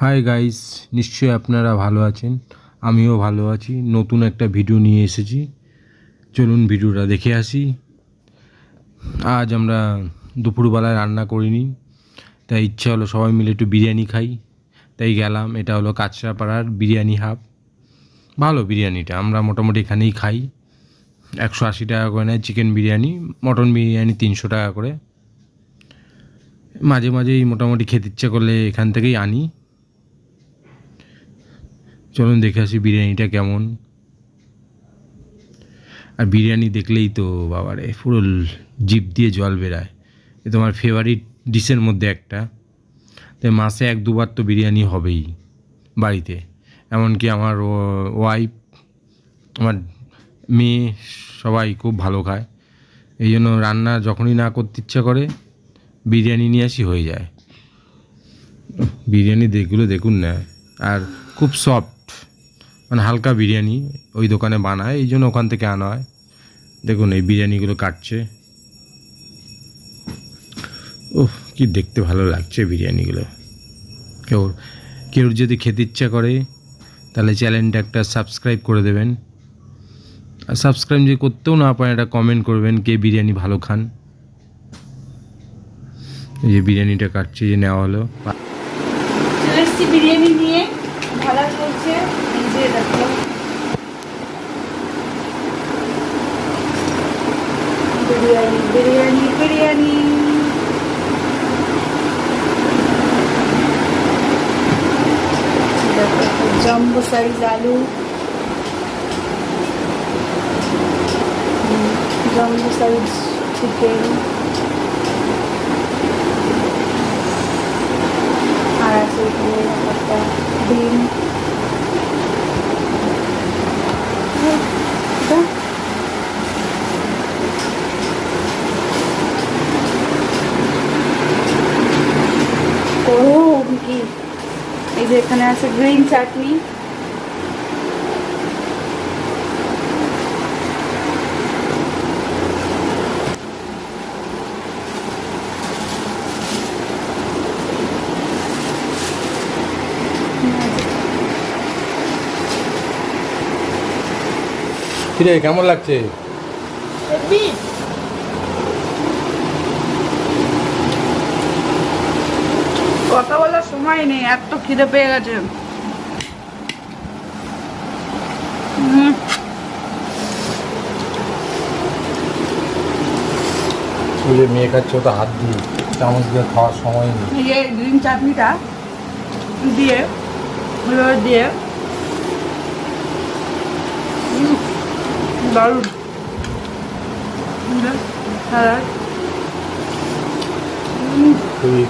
Hi guys নিশ্চয়ই আপনারা ভালো আছেন। আমিও ভালো আছি। নতুন একটা ভিডিও নিয়ে এসেছি। চলুন ভিডিওটা দেখে আসি। আজ আমরা দুপুরবেলায় রান্না করিনি। তাই ইচ্ছা হলো সবাই মিলে একটু বিরিয়ানি খাই। তাই গেলাম, এটা হলো কাঁচরাপাড়ার বিরিয়ানি হাব। ভালো বিরিয়ানিটা, আমরা মোটামুটি এখানেই খাই। একশো আশি টাকা করে নেয় চিকেন বিরিয়ানি মটন বিরিয়ানি তিনশো টাকা করে। মাঝে মাঝেই মোটামুটি খেতে ইচ্ছে করলে এখান থেকেই আনি। চলুন দেখে আসি বিরিয়ানিটা কেমন। আর বিরিয়ানি দেখলেই তো বাবারে, পুরো জিভ দিয়ে জল বেরায়। এ তোমার ফেভারিট ডিশের মধ্যে একটা। তাই মাসে এক দুবার তো বিরিয়ানি হবেই বাড়িতে। এমনকি আমার ওয়াইফ আমার মেয়ে সবাই খুব ভালো খায়। এই জন্য রান্না যখনই না করতে ইচ্ছা করে, বিরিয়ানি নিয়ে আসি হয়ে যায়। বিরিয়ানি দেখগুলো দেখুন না। আর খুব সফট মানে হালকা বিরিয়ানি ওই দোকানে বানায়, এই জন্য ওখান থেকে আনা হয়। দেখুন, এই বিরিয়ানিগুলো কাটছে। ওহ কি দেখতে ভালো লাগছে বিরিয়ানিগুলো। কেউ কেউ যদি খেতে ইচ্ছা করে, তাহলে চ্যানেলটা একটা সাবস্ক্রাইব করে দেবেন। আর সাবস্ক্রাইব যদি করতেও না পারেন, একটা কমেন্ট করবেন কে বিরিয়ানি ভালো খান। এই যে বিরিয়ানিটা কাটছে যে নেওয়া হলো। বিরিয়ানি নিয়ে। ভালো চলছে এই যে দেখো বিরিয়ানি বিরিয়ানি জম্বো সাইজ আলু জম্বো সাইজ চিকেন আর আছে এখানে একটা ডিম এটা ও কি এই যে এখানে আছে গ্রিন চাটনি। কিরে কেমন লাগছে? কথা বলার নেই এত খিদে পেয়ে গেছে। হুম, ওই মেয়ে খাচ্ছে ওটা হাত দিয়ে চামচ দিয়ে খাওয়ার সময় নেই। এই যে গ্রিন চাটনিটা দিয়ে ওইভাবে দিয়ে। দারুণ। স্যালাড খুবই